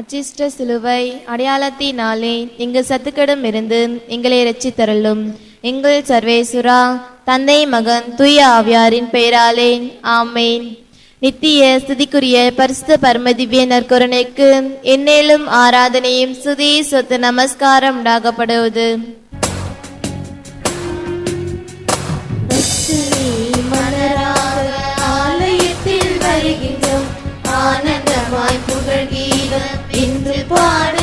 அச்சிஷ்ட சிலுவை அடையாளத்தினாலே எங்கள் சத்துக்கிடம் இருந்து எங்களை ரட்சித்தருளும் எங்கள் சர்வேசுரா தந்தை மகன் தூய ஆவியாரின் பெயராலே ஆமேன். நித்திய ஸ்துதிக்குரிய பரிசுத்த பரமதிவ்ய நற்கருணைக்கு என்னேலும் ஆராதனையும் சுதி சொத்து நமஸ்காரம் உண்டாகப்படுவது. ஆலயத்தில் வருகின்றோம். ஆனந்தமாய் புகழ் கீதம் பாடு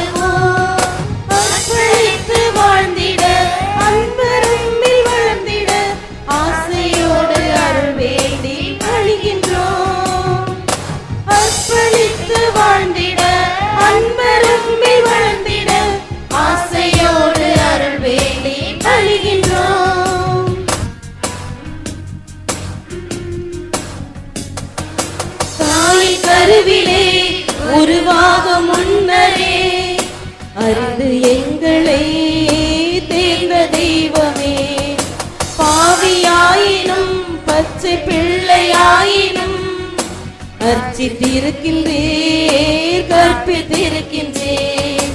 அர்ச்சித்திருக்கின்றேன் கற்பித்திருக்கின்றேன்.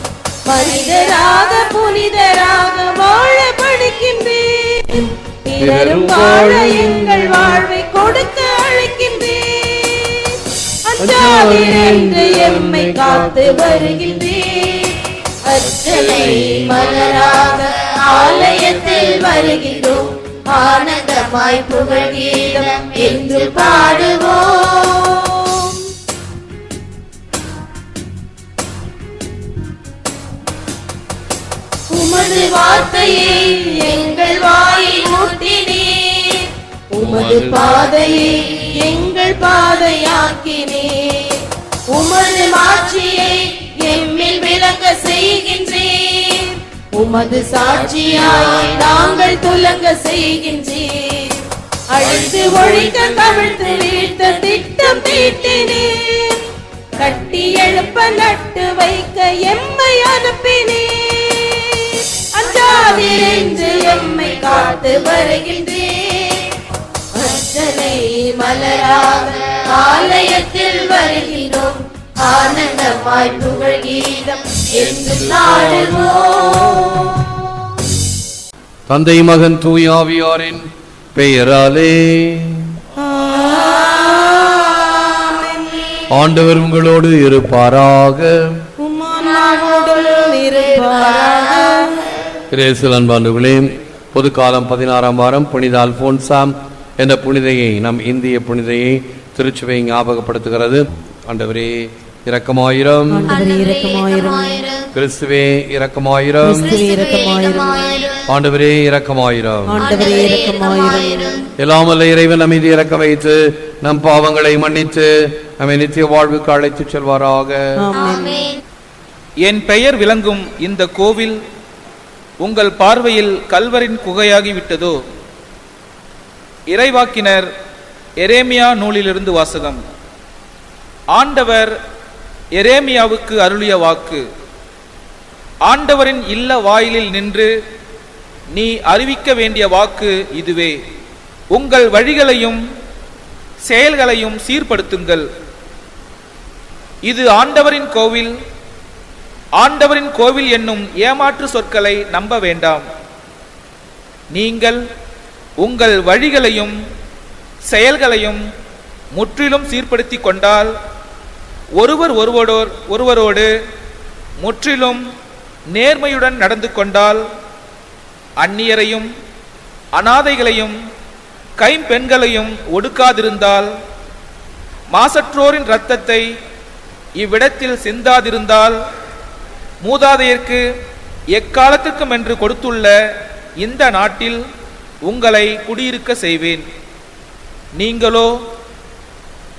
மனிதராக புனிதராக வாழ படிக்கின்றேன். பிறரும் வாழ எங்கள் வாழ்வை கொடுக்க அழைக்கின்றேன். அஞ்சாதீர் என்று எம்மை காத்து வருகின்றேன். அர்ச்சனை மலராக ஆலயத்தில் வருகின்றோம் ஆனந்தமாய் புகழ் கீதம் என்று பாடுவோம். உமது வார்த்தையை எங்கள் வாயில் ஊட்டினீர் உமது பாதையை எங்கள் பாதையாக்கினீர். உமது மாட்சியை எம்மில் விளங்க செய்கின்றீர். உமது சாட்சியாய் நாங்கள் துலங்க செய்கின்றீர். அழித்து ஒழிக்க கவிழ்த்து வீழ்த்த திட்டம் தீட்டினீர் கட்டி எழுப்ப நட்டு வைக்க எம்மை அனுப்பினீர் என்று எம்மை காத்து வருகின்றேன். அர்ச்சனை மலராக ஆலயத்தில் வருகின்றோம். ஆனந்தமாய் புகழ் கீதம் என்று நாடுவோம் தந்தை மகன் தூயாவியாரின் பெயராலே. ஆண்டவர் உங்களோடு இருப்பாராக. இருப்பாராக. கிரேசில் அன்பாண்டுகளே பொது காலம் பதினாறாம் வாரம் புனித அல்போன்சாம் என்ற புனிதையை நம் இந்திய புனிதையை திருச்சுவை ஞாபகப்படுத்துகிறது. ஆண்டவரே இரக்கமாயிரம். ஆண்டவரே இரக்கமாயிரும். கிறிஸ்துவே இரக்கமாயிரம். கிறிஸ்துவே இரக்கமாயிரும். ஆண்டவரே இரக்கமாயிரம். ஆண்டவரே இரக்கமாயிரும். எல்லாம் வல்ல இறைவன் அமைதி இறக்க வைத்து நம் பாவங்களை மன்னித்து நம்மை நித்திய வாழ்வுக்கு அழைத்துச் செல்வாராக. ஆமென். என் பெயர் விளங்கும் இந்த கோவில் உங்கள் பார்வையில் கல்வரின் குகையாகிவிட்டதோ? இறைவாக்கினர் எரேமியா நூலிலிருந்து வாசகம். ஆண்டவர் எரேமியாவுக்கு அருளிய வாக்கு ஆண்டவரின் இல்ல வாயிலில் நின்று நீ அறிவிக்க வேண்டிய வாக்கு இதுவே. உங்கள் வழிகளையும் செயல்களையும் சீர்படுத்துங்கள். இது ஆண்டவரின் கோவில் ஆண்டவரின் கோவில் என்னும் ஏமாற்று சொற்களை நம்ப வேண்டாம். நீங்கள் உங்கள் வழிகளையும் செயல்களையும் முற்றிலும் சீர்படுத்தி கொண்டால் ஒருவர் ஒருவரோர் ஒருவரோடு முற்றிலும் நேர்மையுடன் நடந்து கொண்டால் அந்நியரையும் அனாதைகளையும் கைம்பெண்களையும் ஒடுக்காதிருந்தால் மாசற்றோரின் இரத்தத்தை இவ்விடத்தில் சிந்தாதிருந்தால் மூதாதையர்க்கு எக்காலத்துக்கும் என்று கொடுத்துள்ள இந்த நாட்டில் உங்களை குடியிருக்க செய்வேன். நீங்களோ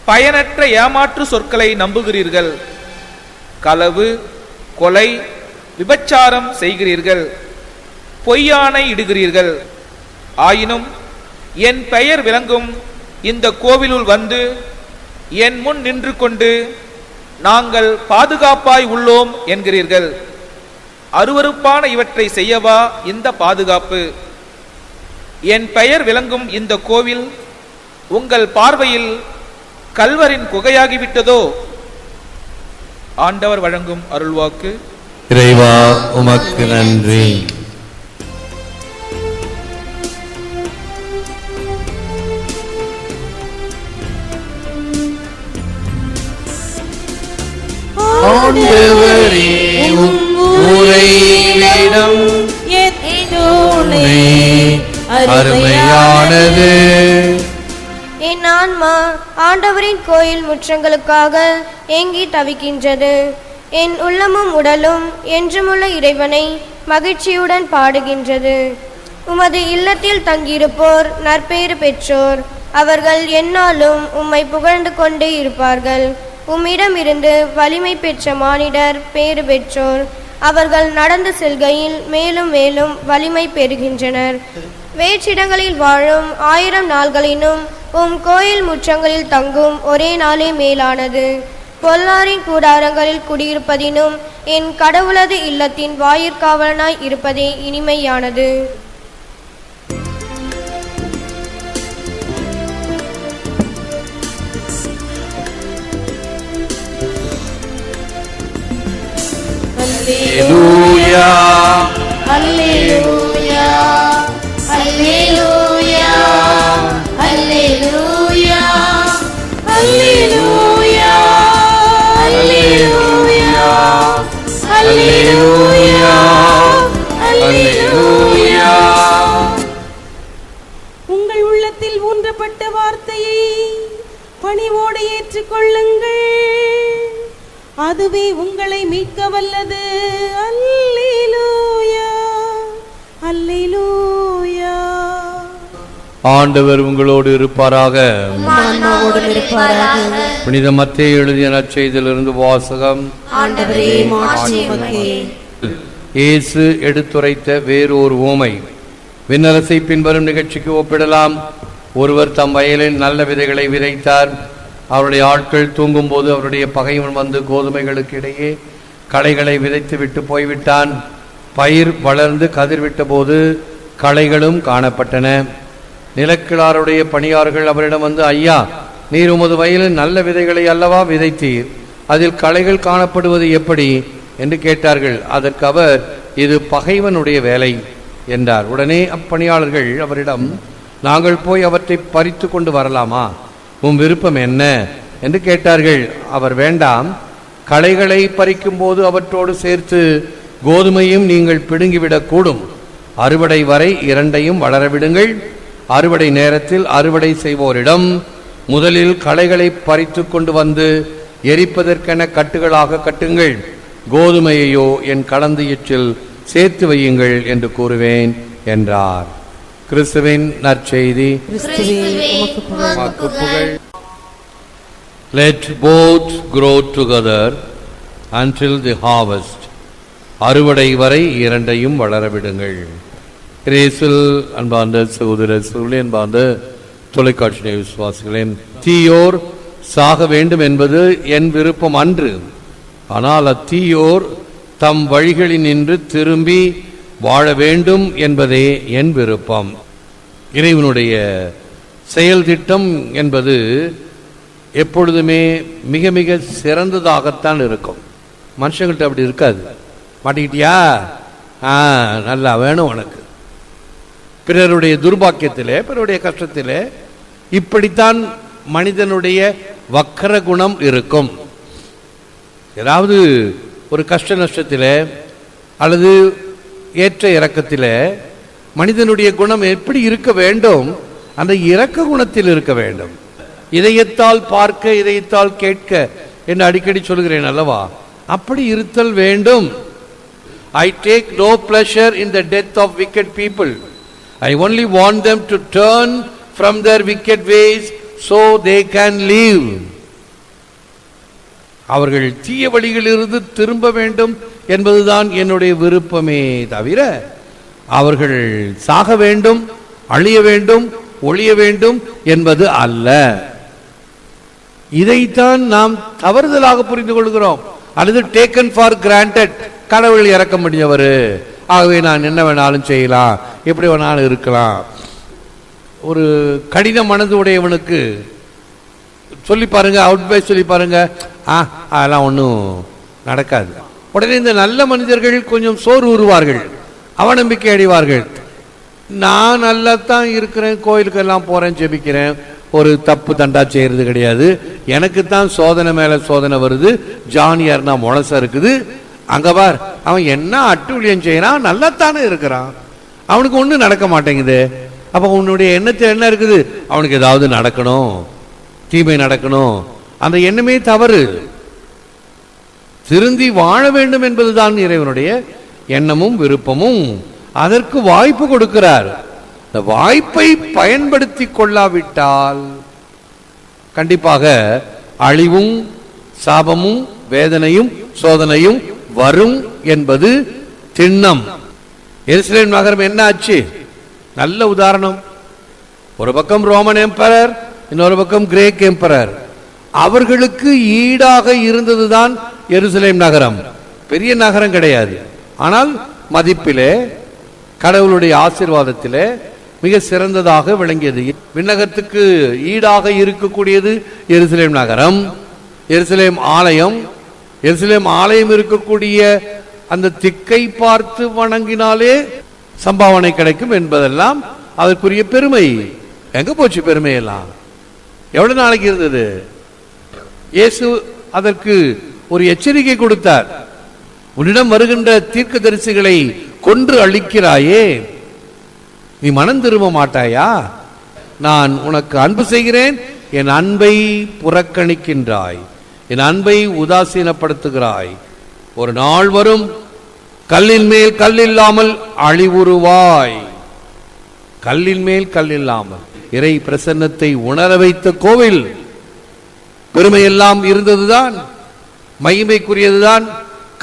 பயனற்ற ஏமாற்று சொற்களை நம்புகிறீர்கள். களவு கொலை விபச்சாரம் செய்கிறீர்கள். பொய்யானை இடுகிறீர்கள். ஆயினும் என் பெயர் விளங்கும் இந்த கோவிலுள் வந்து என் முன் நின்று கொண்டு நாங்கள் பாதுகாப்பாய் உள்ளோம் என்கிறீர்கள். அருவருப்பான இவற்றை செய்யவா இந்த பாதுகாப்பு? என் பெயர் விளங்கும் இந்த கோவில் உங்கள் பார்வையில் கல்வரின் குகையாகிவிட்டதோ? ஆண்டவர் வழங்கும் அருள்வாக்கு. இறைவா உமக்கு நன்றி. ஆண்டவரே அருமையானது. என் ஆன்மா ஆண்டவரின் கோயில் முற்றங்களுக்காக ஏங்கி தவிக்கின்றது. என் உள்ளமும் உடலும் என்றுமுள்ள இறைவனை மகிழ்ச்சியுடன் பாடுகின்றது. உமது இல்லத்தில் தங்கியிருப்போர் நற்பேறு பெற்றோர். அவர்கள் எந்நாளும் உம்மை புகழ்ந்து கொண்டே இருப்பார்கள். உம்மிடமிருந்து வலிமை பெற்ற மானிடர் பேறு பெற்றோர். அவர்கள் நடந்து செல்கையில் மேலும் மேலும் வலிமை பெறுகின்றனர். வேற்றிடங்களில் வாழும் ஆயிரம் நாள்களினும் உம் கோயில் முற்றங்களில் தங்கும் ஒரே நாளே மேலானது. பொல்லாரின் கூடாரங்களில் குடியிருப்பதினும் என் கடவுளது இல்லத்தின் வாயிற்காவலனாய் இருப்பதே இனிமையானது. Aleluya. ஆண்டவர் உங்களோடு இருப்பாராக. புனித மத்தேயு எழுதிய நற்செய்தியிலிருந்து வாசகம். இயேசு எடுத்துரைத்த வேறொரு ஓமை. விண்ணரசை பின்வரும் நிகழ்ச்சிக்கு ஒப்பிடலாம். ஒருவர் தம் வயலில் நல்ல விதைகளை விதைத்தார். அவருடைய ஆட்கள் தூங்கும்போது அவருடைய பகைவன் வந்து கோதுமைகளுக்கு இடையே களைகளை விதைத்து விட்டு போய்விட்டான். பயிர் வளர்ந்து கதிர்விட்ட போது களைகளும் காணப்பட்டன. நிலக்கிழாருடைய பணியாளர்கள் அவரிடம் வந்து ஐயா நீர் உமது வயலில் நல்ல விதைகளை அல்லவா விதைத்தீர்? அதில் களைகள் காணப்படுவது எப்படி? என்று கேட்டார்கள். அதற்கு அவர் இது பகைவனுடைய வேலை என்றார். உடனே அப்பணியாளர்கள் அவரிடம் நாங்கள் போய் அவற்றை பறித்து கொண்டு வரலாமா? உன் விருப்பம் என்ன? என்று கேட்டார்கள். அவர் வேண்டாம். களைகளை பறிக்கும் போது அவற்றோடு சேர்த்து கோதுமையும் நீங்கள் பிடுங்கிவிடக்கூடும். அறுவடை வரை இரண்டையும் வளரவிடுங்கள். அறுவடை நேரத்தில் அறுவடை செய்வோரிடம் முதலில் களைகளை பறித்து கொண்டு வந்து எரிப்பதற்கென கட்டுகளாக கட்டுங்கள். கோதுமையையோ என் கலந்தியற்றில் சேர்த்து வையுங்கள் என்று கூறுவேன் என்றார். கிறிஸ்துவின் நற்செய்தி. Let both grow together until the harvest. அறுவடை வரை இரண்டையும் வளரவிடுங்கள். கிரேசில் அன்பார்ந்த சகோதர சூழல் அன்பார்ந்த தொலைக்காட்சி விசுவாசிகளேன் தீயோர் சாக வேண்டும் என்பது என் விருப்பம் அன்று. ஆனால் அத்தீயோர் தம் வழிகளில் நின்று திரும்பி வாழ வேண்டும் என்பதே என் விருப்பம். இறைவனுடைய செயல் திட்டம் என்பது எப்பொழுதுமே மிக மிக சிறந்ததாகத்தான் இருக்கும். மனுஷங்கள்கிட்ட அப்படி இருக்காது. மாட்டிக்கிட்டியா? ஆ நல்லா வேணும் உனக்கு. பிறருடைய துர்பாக்கியத்திலே பிறருடைய கஷ்டத்திலே இப்படித்தான் மனிதனுடைய வக்கர குணம் இருக்கும். ஏதாவது ஒரு கஷ்ட நஷ்டத்தில் அல்லது ஏற்ற இறக்கத்திலே மனிதனுடைய குணம் எப்படி இருக்க வேண்டும்? அந்த இறக்க குணத்தில் இருக்க வேண்டும். இதயத்தால் பார்க்க இதயத்தால் கேட்க என்று அடிக்கடி சொல்கிறேன் அல்லவா? அப்படி இருத்தல் வேண்டும். I take no pleasure in the death of wicked people I only want them to turn from their wicked ways so they can live. அவர்கள் தீய வழிகளிலிருந்து திரும்ப வேண்டும் என்பதுதான் என்னுடைய விருப்பமே தவிர அவர்கள் சாக வேண்டும் அழிய வேண்டும் ஒழிய வேண்டும் என்பது அல்ல. இதைத்தான் நாம் தவறுதலாக புரிந்து கொள்கிறோம். அல்லது டேக்கன் ஃபார் கிராண்டட் கடவுள் இறக்க முடியவர். ஆகவே நான் என்ன வேணாலும் செய்யலாம். எப்படி வேணாலும் இருக்கலாம். ஒரு கடின மனது உடையவனுக்கு சொல்லி பாருங்க அவுட் பை சொல்லி பாருங்கள் ஆ அதெல்லாம் ஒன்றும் நடக்காது. உடனே இந்த நல்ல மனிதர்கள் கொஞ்சம் சோறு உருவார்கள். அவநம்பிக்கை அடைவார்கள். நான் நல்லா தான் இருக்கிறேன் கோயிலுக்கெல்லாம் போகிறேன் ஜெபிக்கிறேன். ஒரு தப்பு தண்டா செய்கிறது கிடையாது. எனக்கு தான் சோதனை மேலே சோதனை வருது. ஜானியார்னா முழசா இருக்குது. அங்கே பார் அவன் என்ன அட்டுழியம் செய்கிறான் நல்லா இருக்கிறான். அவனுக்கு ஒண்ணும் நடக்க மாட்டேங்குது. அப்போ உன்னுடைய எண்ணத்தில் என்ன இருக்குது? அவனுக்கு ஏதாவது நடக்கணும். தீமை நடக்கணும். அந்த எண்ணமே தவறு. திருந்தி வாழ வேண்டும் என்பதுதான் இறைவனுடைய எண்ணமும் விருப்பமும். அதற்கு வாய்ப்பு கொடுக்கிறார். இந்த வாய்ப்பை பயன்படுத்தி கொள்ளாவிட்டால் கண்டிப்பாக அழிவும் சாபமும் வேதனையும் சோதனையும் வரும் என்பது திண்ணம். எருசலேம் நகரம் என்ன ஆச்சு நல்ல உதாரணம். ஒரு பக்கம் ரோமன் எம்பரர் இன்னொரு பக்கம் கிரேக் எம்பரர். அவர்களுக்கு ஈடாக இருந்தது தான் எருசலேம் நகரம். பெரிய நகரம் கிடையாது. ஆனால் மதிப்பிலே கடவுளுடைய ஆசிர்வாதத்திலே மிக சிறந்ததாக விளங்கியது. விண்ணகத்துக்கு ஈடாக இருக்கக்கூடியது எருசலேம் நகரம். எருசலேம் ஆலயம் எருசலேம் ஆலயம் இருக்கக்கூடிய அந்த திக்கை பார்த்து வணங்கினாலே சம்பாவனை கிடைக்கும் என்பதெல்லாம் அதற்குரிய பெருமை. எங்க போச்சு பெருமையெல்லாம்? எவ்வளவு நாளைக்கு இருந்தது? இயேசு அதற்கு ஒரு எச்சரிக்கை கொடுத்தார். உன்னிடம் வருகின்ற தீர்க்க தரிசிகளை கொன்று அழிக்கிறாயே. நீ மனம் திரும்ப மாட்டாயா? நான் உனக்கு அன்பு செய்கிறேன் என் அன்பை புறக்கணிக்கின்றாய். என் அன்பை உதாசீனப்படுத்துகிறாய். ஒரு நாள் வரும் கல்லின் மேல் கல் இல்லாமல் அழிவுருவாய் கல்லின் மேல் கல் இல்லாமல் இறை பிரசன்னத்தை உணர வைத்த கோவில் பெருமையெல்லாம் இருந்ததுதான் மகிமைக்குரியதுதான்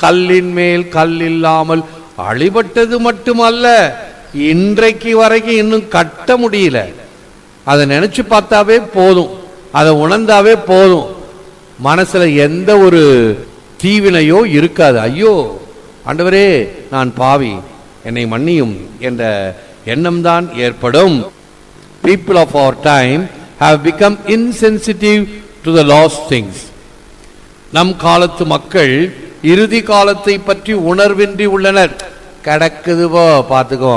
கல்லின் மேல் கல் இல்லாமல் அழிபட்டது மட்டுமல்ல இன்றைக்கு வரைக்கும் இன்னும் கட்ட முடியல. அதை நினைச்சு பார்த்தாவே போதும் அதை உணர்ந்தாவே போதும். மனசில் எந்த ஒரு தீவினையோ இருக்காது. ஐயோ ஆண்டவரே நான் பாவி என்னை மன்னியும் என்ற எண்ணம்தான் ஏற்படும். People of our time have become insensitive to the last things நம் காலத்து மக்கள் இறுதி காலத்தை பற்றி உணர்வின்றி உள்ளனர். கிடக்குதுவோ பார்த்துக்கோ.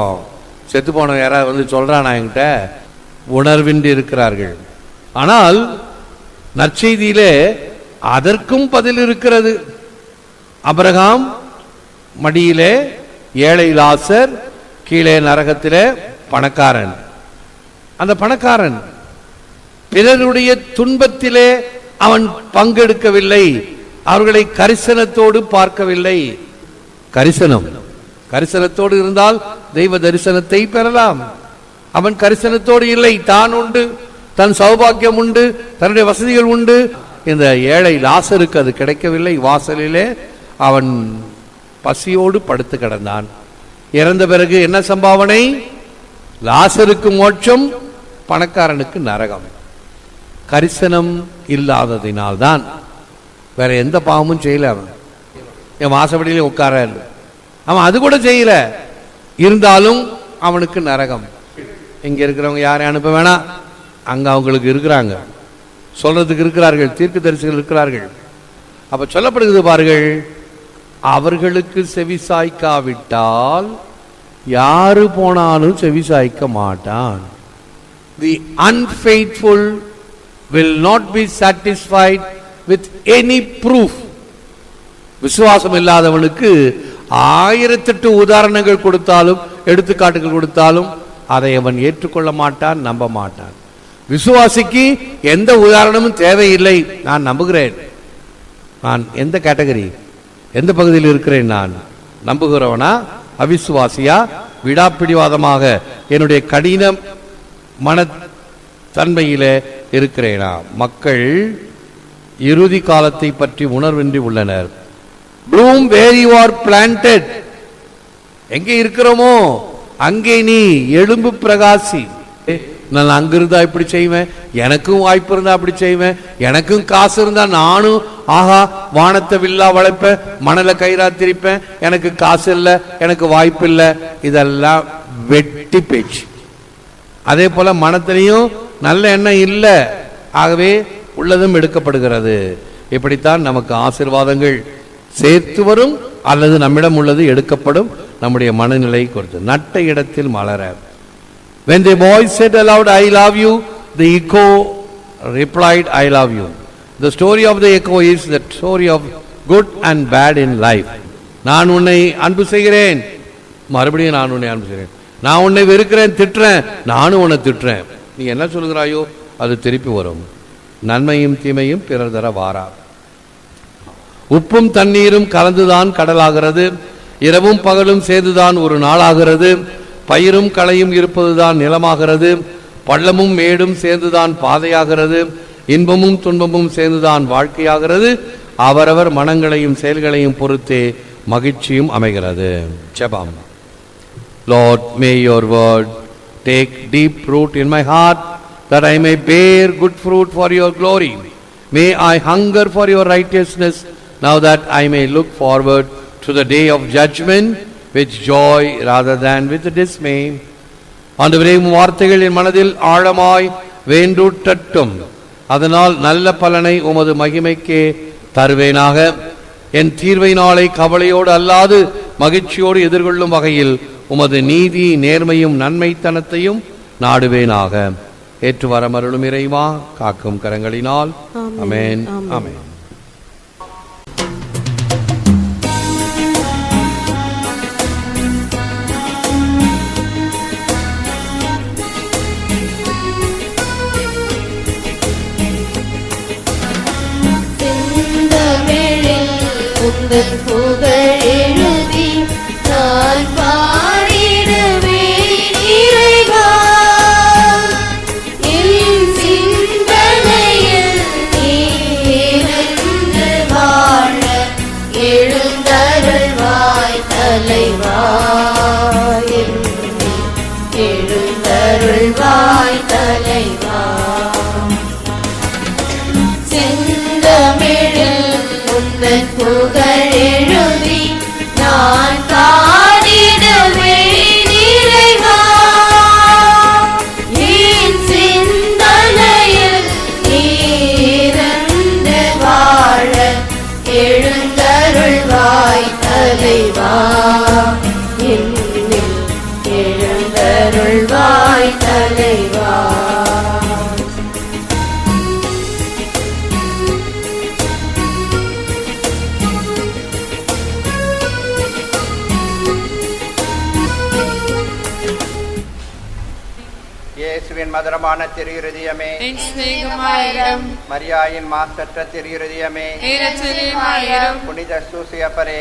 செத்து போன யாராவது வந்து சொல்கிறானா என்கிட்ட? உணர்வின்றி இருக்கிறார்கள். ஆனால் நற்செய்தியிலே அதற்கும் பதில் இருக்கிறது. அபிரகாம் மடியிலே ஏழை லாசர் கீழே நரகத்திலே பணக்காரன். அந்த பணக்காரன் பிறருடைய துன்பத்திலே அவன் பங்கெடுக்கவில்லை. அவர்களை கரிசனத்தோடு பார்க்கவில்லை. கரிசனம். கரிசனத்தோடு இருந்தால் தெய்வ தரிசனத்தை பெறலாம். அவன் கரிசனத்தோடு இல்லை. தான் உண்டு. தன் சௌபாக்கியம் உண்டு. தன்னுடைய வசதிகள் உண்டு. இந்த ஏழை லாசருக்கு அது கிடைக்கவில்லை. வாசலிலே அவன் பசியோடு படுத்து கிடந்தான். இறந்த பிறகு என்ன சம்பாவனை? லாசருக்கு மோட்சம் பணக்காரனுக்கு நரகம். கரிசனம் இல்லாததினால்தான் வேற எந்த பாவமும் செய்யல அவன். என் வாசப்படியிலே உட்கார. அவன் அது கூட செய்யல. இருந்தாலும் அவனுக்கு நரகம். இங்க இருக்கிறவங்க யாரையும் அனுப்ப வேணாம். அங்க அவங்களுக்கு இருக்கிறாங்க. சொல்றதுக்கு இருக்கிறார்கள் தீர்க்க தரிசிகள் இருக்கிறார்கள். அப்ப சொல்லப்படுகிறது பாருங்கள் அவர்களுக்கு செவி சாய்க்காவிட்டால் யாரு போனாலும் செவி சாய்க்க மாட்டான். The unfaithful will not be satisfied with any proof விசுவாசம் இல்லாதவனுக்கு ஆயிரத்தெட்டு உதாரணங்கள் கொடுத்தாலும் எடுத்துக்காட்டுகள் கொடுத்தாலும் அதை அவன் ஏற்றுக்கொள்ள மாட்டான் நம்ப மாட்டான். விசுவாசிக்கு எந்த உதாரணமும் தேவையில்லை. நான் நம்புகிறேன். நான் எந்த கேட்டகரி? எந்த பகுதியில் இருக்கிறேன் நான்? நம்புகிறவனா? அவிசுவாசியா? விடாப்பிடிவாதமாக என்னுடைய கடின மன தன்மையிலே இருக்கிறேனா? மக்கள் இறுதி காலத்தை பற்றி உணர்வின்றி உள்ளனர். Bloom where you are planted எங்கே இருக்கிறோமோ அங்கே நீ எலும்பு பிரகாசி. நான் அங்கிருந்தால் இப்படி செய்வேன் எனக்கும் வாய்ப்பு இருந்தால் அப்படி செய்வேன் எனக்கும் காசு இருந்தால் நானும் ஆஹா வானத்தை வில்லா வளைப்பேன் மணலை கயிறா திரிப்பேன் எனக்கு காசு இல்லை எனக்கு வாய்ப்பு இல்லை. இதெல்லாம் வெட்டி பேச்சு. அதே போல் மனத்திலையும் நல்ல எண்ணம் இல்லை. ஆகவே உள்ளதும் எடுக்கப்படுகிறது. இப்படித்தான் நமக்கு ஆசிர்வாதங்கள் சேர்த்து வரும் அல்லது நம்மிடம் உள்ளது எடுக்கப்படும். நம்முடைய மனநிலை குறித்து நட்ட இடத்தில் மலர. When the boy said aloud, I love you, the echo replied, I love you. The story of the echo is the story of good and bad in life. நான் உன்னை அன்பு செய்கிறேன். மறுபடியும் நான் உன்னை அன்பு செய்கிறேன். நான் உன்னை வெறுக்கிறேன் திட்டுறேன். நானும் உன்னை திட்டுறேன். நீ என்ன சொல்கிறாயோ அது திருப்பி வரும். நன்மையும் தீமையும் பிறர் தர வாரா. உப்பும் தண்ணீரும் கலந்துதான் கடலாகிறது. இரவும் பகலும் சேர்ந்துதான் ஒரு நாளாகிறது. பயிரும் களையும் இருப்பதுதான் நிலமாகிறது பள்ளமும் மேடும் சேர்ந்துதான் பாதையாகிறது இன்பமும் துன்பமும் சேர்ந்துதான் வாழ்க்கையாகிறது அவரவர் மனங்களையும் செயல்களையும் பொறுத்தே மகிழ்ச்சியும் அமைகிறது ஜெபம் lord may your word take deep root in my heart that I may bear good fruit for your glory may I hunger for your righteousness, now that I may look forward to the day of judgment with joy rather than with dismay. ஆண்டவரே வார்த்தைகள் என் மனதில் ஆழமாய் வேண்டுட்டட்டும் அதனால் நல்ல பலனை உமது மகிமைக்கே தருவேனாக. என் தீர்வை நாளை கவலையோடு அல்லாது மகிழ்ச்சியோடு எதிர்கொள்ளும் வகையில் உமது நீதி நேர்மையும் நன்மைத்தனத்தையும் நாடுவேனாக. ஏற்று வரமருளும் இறைவா காக்கும் கரங்களினால். அமேன் அமேன் எழுந்தருள்வாய் தலைவா செந்தமிழில் உந்தன் புகழ் எழுதி நான் பாடிடுவேன் இறைவா. என் சிந்தனையில் நீ வாழ எழுந்தருள்வாய் தலைவா மதுரமான என் சிநேகமாயிரம். மரியாயின் மாசற்ற திருஇருதியமே நேரச்சரியமாயிரம் புனித சூசியப்பரே.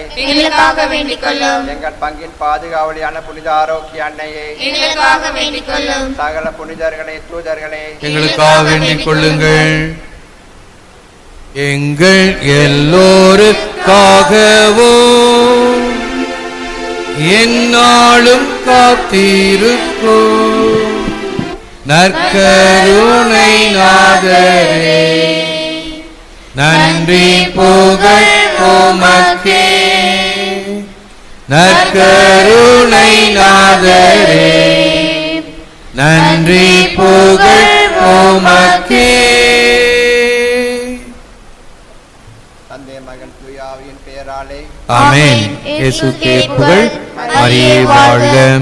எங்கள் பங்கின் பாதுகாவலியான புனித ஆரோக்கிய அன்னையே சகல புனிதர்களே தூதர்களே. எங்களுக்காக வேண்டிக் கொள்ளுங்கள் எங்கள் எல்லோருக்காகவும் என்னாலும் காத்திருக்கும். நற்கருணை நாதரே. நன்றி புகழ் உமக்கே. நற்கருணை நாதரே. நன்றி புகழ் உமக்கே. தந்தை மகன் துயாவின் பெயராலே ஆமென். இயேசுக்கே புகழ். மரியே வாழ்க.